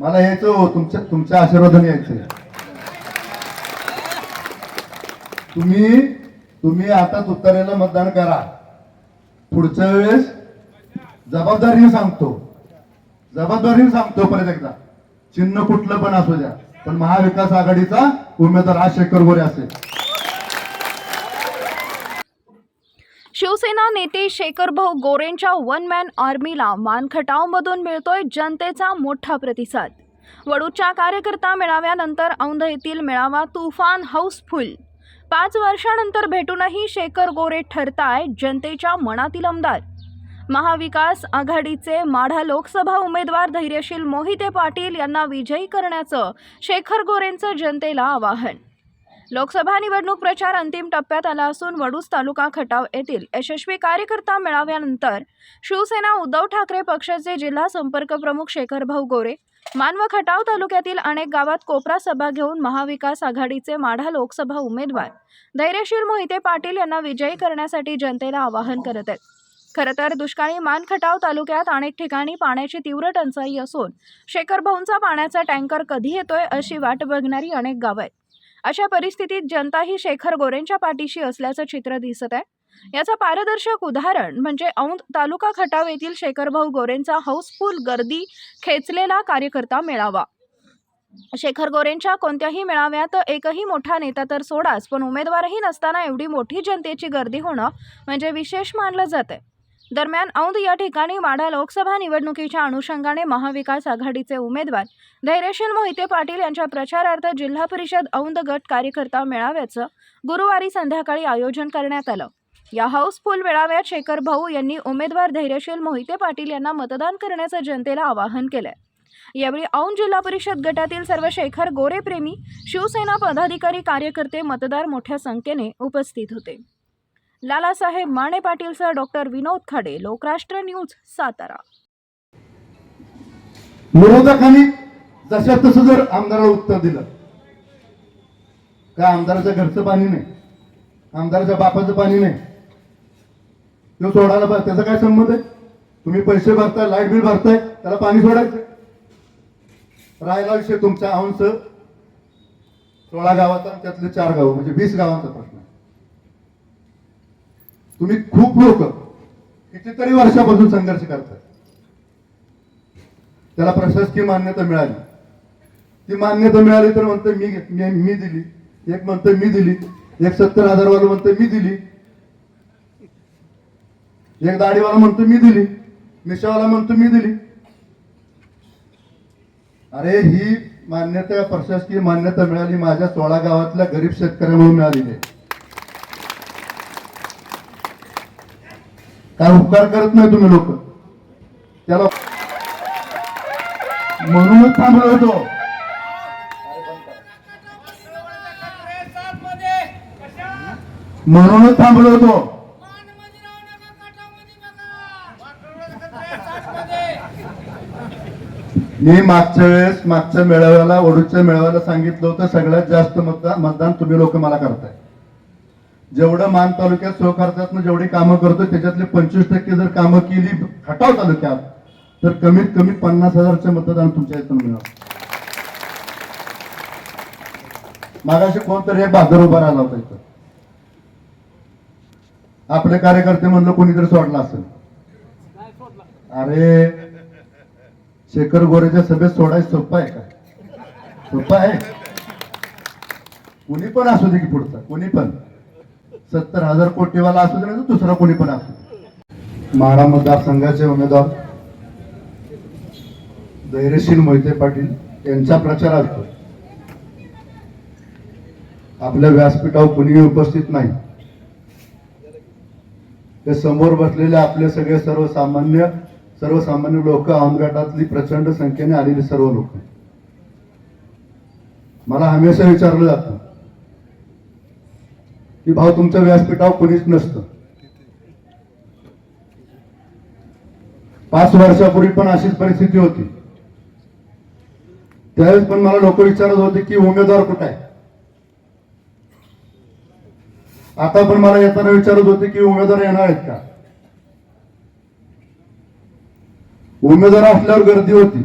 मला यायचं हो, तुमच्या तुमच्या आशीर्वादाने यायचं. तुम्ही तुम्ही आताच उत्तरेला मतदान करा. पुढच्या वेळेस जबाबदारीने सांगतो. जबाबदारीने सांगतो परत एकदा. चिन्ह कुठलं पण असू द्या पण महाविकास आघाडीचा उमेदवार आज शेखर गोरे असेल. शिवसेना नेते शेखरभाऊ गोरेंच्या वन मॅन आर्मीला मानखटावमधून मिळतोय जनतेचा मोठा प्रतिसाद. वडूच्या कार्यकर्ता मेळाव्यानंतर औंध येथील मेळावा तुफान हाऊसफुल. पाच वर्षानंतर भेटूनही शेखर गोरे ठरताय जनतेच्या मनातील आमदार. महाविकास आघाडीचे माढा लोकसभा उमेदवार धैर्यशील मोहिते पाटील यांना विजयी करण्याचं शेखर गोरेंचं जनतेला आवाहन. लोकसभा निवडणूक प्रचार अंतिम टप्प्यात आला असून वडूज तालुका खटाव येथील यशस्वी कार्यकर्ता मेळाव्यानंतर शिवसेना उद्धव ठाकरे पक्षाचे जिल्हा संपर्क प्रमुख शेखरभाऊ गोरे मान व खटाव तालुक्यातील अनेक गावात कोपरा सभा घेऊन महाविकास आघाडीचे माढा लोकसभा उमेदवार धैर्यशील मोहिते पाटील यांना विजयी करण्यासाठी जनतेला आवाहन करत आहेत. खरं तर दुष्काळी मानखटाव तालुक्यात अनेक ठिकाणी पाण्याची तीव्र टंचाई असून शेखरभाऊंचा पाण्याचा टँकर कधी येतोय अशी वाट बघणारी अनेक गावं आहेत. अशा परिस्थितीत जनता ही शेखर गोरेंच्या पाठीशी असल्याचं चित्र दिसत आहे. याचं पारदर्शक उदाहरण म्हणजे औंध तालुका खटाव येथील शेखरभाऊ गोरेंचा हाऊसफुल गर्दी खेचलेला कार्यकर्ता मेळावा. शेखर गोरेंच्या कोणत्याही मेळाव्यात एकही मोठा नेता तर सोडाच पण उमेदवारही नसताना एवढी मोठी जनतेची गर्दी होणं म्हणजे विशेष मानलं जाते दरम्यान औंध या ठिकाणी माढा लोकसभा निवडणुकीच्या अनुषंगाने महाविकास आघाडीचे उमेदवार धैर्यशील मोहिते पाटील यांच्या प्रचारार्थ जिल्हा परिषद औंध गट कार्यकर्ता मेळाव्याचं गुरुवारी संध्याकाळी आयोजन करण्यात आलं. या हाऊसफुल मेळाव्यात शेखर भाऊ यांनी उमेदवार धैर्यशील मोहिते पाटील यांना मतदान करण्याचं जनतेला आवाहन केलं यावेळी औंध जिल्हा परिषद गटातील सर्व शेखर गोरेप्रेमी शिवसेना पदाधिकारी कार्यकर्ते मतदार मोठ्या संख्येने उपस्थित होते. लालासाहेब माने पाटीलसह डॉक्टर विनोद खाडे लोकराष्ट्र न्यूज सातारा. विरोधकांनी जशा तसं जर आमदाराला उत्तर दिलं का आमदाराच्या घरचं पाणी नाही आमदाराच्या बापाचं पाणी नाही तो सोडायला पाहिजे त्याचा काय संबंध आहे? तुम्ही पैसे भरताय लाइट बिल भरताय त्याला पाणी सोडायचं. राहिला विषय तुमच्या अंश. सोळा गावाचा त्यातले चार गाव म्हणजे वीस गावांचा प्रश्न तुम्ही खूप लोक कितीतरी वर्षापासून संघर्ष करताय. त्याला प्रशासकीय मान्यता मिळाली. ती मान्यता मिळाली तर म्हणतो मी मी दिली. एक म्हणतो मी दिली. एक सत्तर हजार म्हणतो मी दिली. एक दाढीवाला म्हणतो मी दिली. मिशावाला म्हणतो मी दिली. अरे ही मान्यता प्रशासकीय मान्यता मिळाली माझ्या सोळा गावातल्या गरीब शेतकऱ्यामुळे मिळालेली आहे. काय उपकार करत नाही तुम्ही लोक. त्याला म्हणूनच थांबलो होतो. म्हणूनच थांबलो होतो. मी मागच्या वेळेस मागच्या मेळाव्याला ओढूच्या मेळाव्याला सांगितलं होतं सगळ्यात जास्त मतदान मतदान तुम्ही लोक मला करताय. जेवढं मान तालुक्यात सहकार्यातनं जेवढी कामं करतो त्याच्यातले पंचवीस टक्के जर कामं केली खटाव तालुक्यात तर कमीत कमी पन्नास हजारचं मतदान तुमच्या इथून मिळणार मागाशी कोणतरी हे बाजार उभा राहिला होता इथं. आपले कार्यकर्ते म्हणलं कोणीतरी सोडला असेल. अरे शेखर गोरेच्या सभेत सोडायचं सोपं आहे का? सोपं आहे. कोणी पण असू दे की पुढचा. कोणी पण. सत्तर हजार कोटीवाला असू दे नाही तर दुसरा कोणी पण असू माळा मतदारसंघाचे उमेदवार धैर्यशील मोहिते पाटील यांचा असतो आपल्या व्यासपीठावर कुणीही उपस्थित नाही. ते समोर बसलेले आपले सगळे सर्वसामान्य सर्वसामान्य लोक आमगटातली प्रचंड संख्येने आलेली सर्व लोक. मला हमेशा विचारलं जातं की भाऊ तुमच्या व्यासपीठावर कोणीच नसतं. पाच वर्षापूर्वी पण अशीच परिस्थिती होती. त्यावेळेस पण मला लोक विचारत होते की उमेदवार कुठे आहे? आता पण मला येताना विचारत होते की उमेदवार येणार आहेत का? उमेदवार असल्यावर गर्दी होती.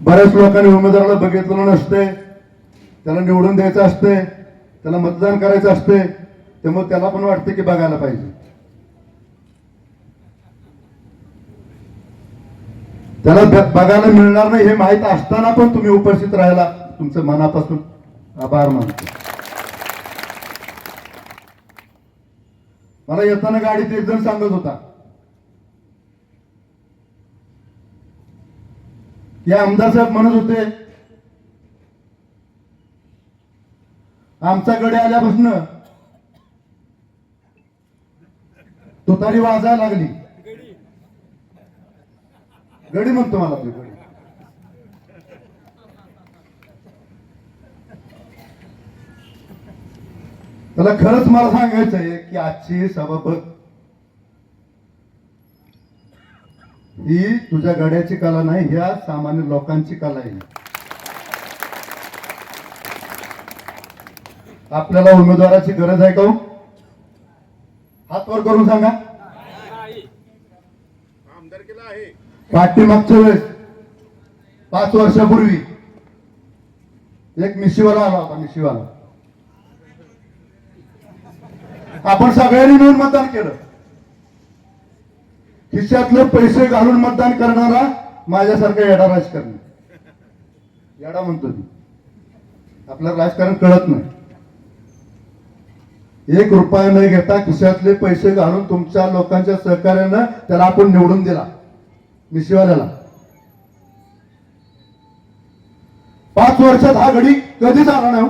बऱ्याच लोकांनी उमेदवाराला बघितलं नसते त्याला निवडून द्यायचं असते त्याला मतदान करायचं असते त्यामुळे त्याला पण वाटते की बघायला पाहिजे. त्याला बघायला मिळणार नाही हे माहीत असताना पण तुम्ही उपस्थित राहायला तुमचं मनापासून आभार मानतो. मला येताना गाडीत एक जण सांगत होता की आमदार साहेब म्हणत होते आमच्याकडे आल्यापासून तुतारी वाजायला लागली. गडी म्हणतो मला ते गडी. त्याला खरंच मला सांगायचं आहे की आजची सभा बघ ही तुझ्या गड्याची कला नाही ह्या सामान्य लोकांची कला आहे. आपल्याला उमेदवाराची गरज आहे का हो? हात वर करून सांगा. पाठीमागच्या वेळेस पाच वर्षापूर्वी एक मिशीवाला आला होता मिशीवाला. आपण सगळ्यांनी मिळून मतदान केलं. खिशातले पैसे घालून मतदान करणारा माझ्यासारखा येडा राजकारणी. येडा म्हणतो आपल्याला राजकारण कळत नाही. एक रुपया न घेता खिशातले पैसे घालून तुमच्या लोकांच्या सहकार्यानं त्याला आपण निवडून दिला. मिशीवाल्याला. पाच वर्षात हा घडी कधी आला नाही हो.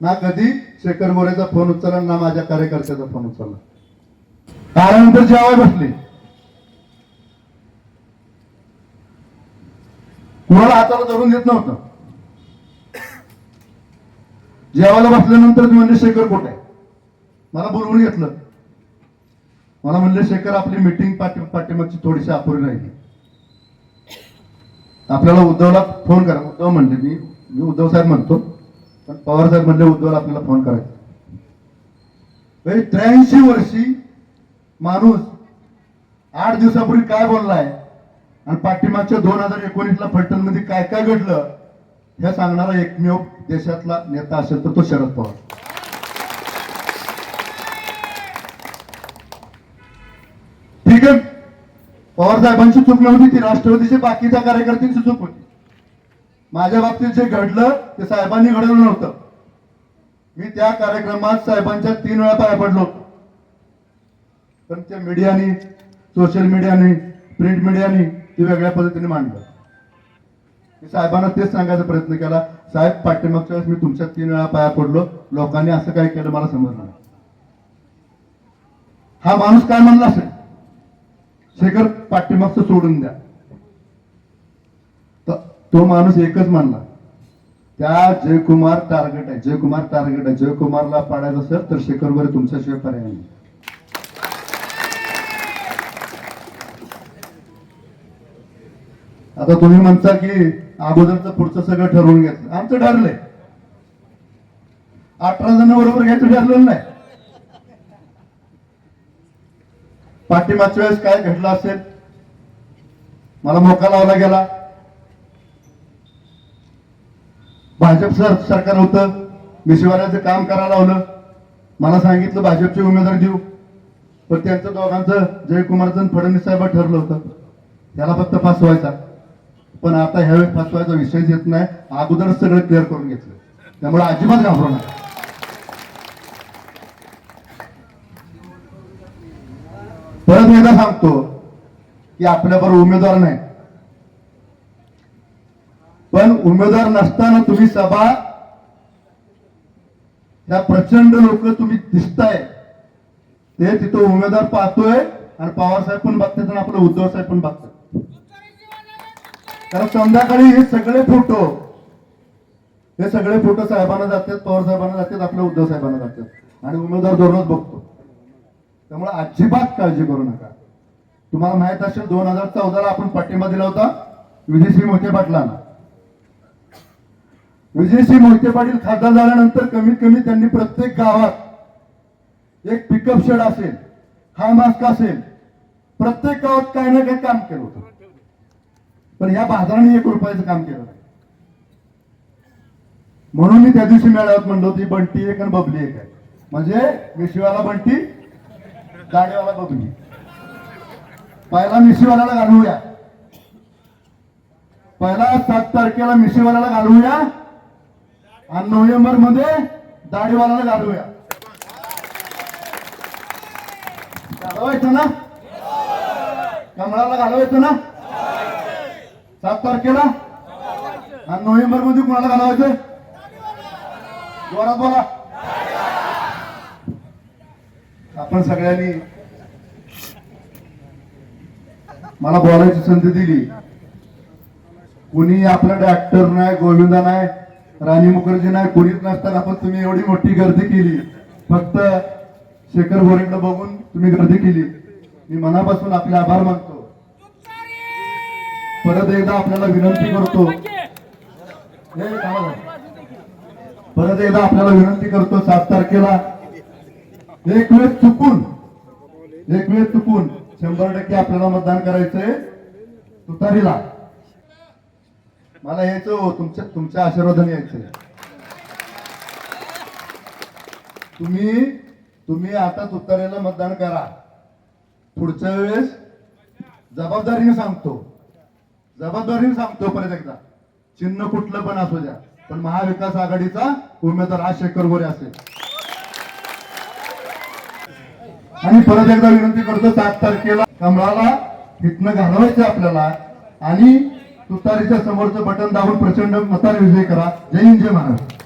ना कधी? शेखर गोरेचा फोन उचलला ना माझ्या कार्यकर्त्याचा फोन उचलला. त्यानंतर जेवाय बसले कुणाला हाताला धरून देत नव्हतं. जेवायला बसल्यानंतर मी म्हणले शेखर कुठे? आहे मला बोलवून घेतलं. मला म्हणले शेखर आपली मिटिंग पाठी पाठीमागची थोडीशी अपुरी राहिली. आपल्याला उद्धवला फोन करा. उद्धव म्हणले मी मी उद्धव साहेब म्हणतो पण पवार साहेब म्हणले उद्धवला आपल्याला फोन करायचा त्र्याऐंशी वर्षी माणूस आठ दिवसापूर्वी काय बोललाय? आणि पाठीमागच्या दोन हजार एकोणीसला फलटणमध्ये काय काय घडलं? हे सांगणारा एकमेव देशातला नेता असेल तर तो शरद पवार. ठीक आहे? पवार साहेबांची चूक नव्हती ती राष्ट्रवादीचे बाकीच्या कार्यकर्त्यांची चूक होती. माझ्या बाबतीत जे घडलं ते साहेबांनी घडवलं नव्हतं. मी त्या कार्यक्रमात साहेबांच्या तीन वेळा पाया पडलो पण त्या मीडियाने सोशल मीडियाने प्रिंट मीडियाने ते वेगळ्या पद्धतीने मांडलं. मी साहेबांना तेच सांगायचा प्रयत्न केला. साहेब पाठीमागच्या वेळेस मी तुमच्या तीन वेळा पाया पडलो. लोकांनी असं काय केलं मला समजलं हा माणूस काय म्हणला असेल? शेखर पाठीमागचं सोडून द्या. तर तो माणूस एकच मानला. त्या जयकुमार टार्गेट आहे. जयकुमार टार्गेट आहे. जयकुमारला पाडायचं असेल तर शेखरवर तुमच्याशिवाय पर्याय नाही. आता तुम्ही म्हणता की अगोदरचं पुढचं सगळं ठरवून घेतलं. आमचं ठरलंय. अठरा जण बरोबर घ्यायचं ठरलेलं नाही. पाठीमागच्या वेळेस काय घडलं असेल? मला मोका लावला गेला. भाजप सर सरकार होतं. मिशिवाल्याचं काम करायला लावलं. मला सांगितलं भाजपचे उमेदवार देऊ. पण त्यांचं दोघांचं जयकुमारचं फडणवीस साहेब ठरलं होतं. त्याला फक्त फासवायचा. पण आता ह्यावेळेस फसवायचा विषयच येत नाही. अगोदर सगळं क्लिअर करून घेतलं. त्यामुळे अजिबात घाबरू नका. परत एकदा सांगतो की आपल्याबरोबर उमेदवार नाही. पण उमेदवार नसताना तुम्ही सभा त्या प्रचंड लोक तुम्ही दिसताय. ते तिथं उमेदवार पाहतोय आणि पवार साहेब पण बघतात आणि आपलं उद्धव साहेब पण बघतात कारण संध्याकाळी हे सगळे फोटो हे सगळे फोटो साहेबांना जातात पवार साहेबांना जातात आपल्या उद्धव साहेबांना जातात. आणि उमेदवार धोरणच बघतो. त्यामुळे अजिबात काळजी करू नका. तुम्हाला माहीत असेल दोन हजार चौदाला आपण पाठिंबा दिला होता विजयश्री मोहिते पाटलांना. विजयश्री मोहिते पाटील खासदार झाल्यानंतर कमीत कमी त्यांनी प्रत्येक गावात एक पिकअप शेड असेल हाय मास्क असेल प्रत्येक गावात काही ना काही काम केलं होतं. पण या बाजाराने एक रुपयाचं काम केलं नाही. म्हणून मी त्या दिवशी मेळाव्यात म्हणलो ती बंटी एक आणि बबली एक आहे. म्हणजे मिशिवाला बंटी दाढीवाला बबली. पहिला मिशीवाल्याला घालवूया पहिला सात तारखेला मिशीवाल्याला घालवूया आणि नोव्हेंबरमध्ये दाढीवाल्याला घालवूया घालवायचं ना? कमळाला घालवायचं ना? सात तारखेला? आणि नोव्हेंबरमध्ये कुणाला घालवायचं? जोरात बोला. आपण सगळ्यांनी मला बोलायची संधी दिली. कुणी आपला डॉक्टर नाही गोविंदा नाही राणी मुखर्जी नाही कोणीच नसताना पण तुम्ही एवढी मोठी गर्दी केली. फक्त शेखर गोरेंकडे बघून तुम्ही गर्दी केली. मी मनापासून आपले आभार मानतो. परत एकदा आपल्याला विनंती करतो. परत एकदा आपल्याला विनंती करतो सात तारखेला. एक वेळ चुकून एक वेळ चुकून शंभर टक्के आपल्याला मतदान करायचंय तुतारीला. मला यायचं हो तुमच्या तुमच्या आशीर्वादाने यायचंय तुम्ही तुम्ही आता तुतारीला मतदान करा. पुढच्या वेळेस जबाबदारीने सांगतो. जबाबदारीने सांगतो परत एकदा. चिन्ह कुठलं पण असू द्या पण महाविकास आघाडीचा उमेदवार आज शेखर गोरे असेल. आणि परत एकदा विनंती करतो सात तारखेला कमळाला इथनं घालवायचं आपल्याला. आणि तुतारीच्या समोरचं बटन दाबून प्रचंड मताने विजय करा. जय हिंद जय महाराज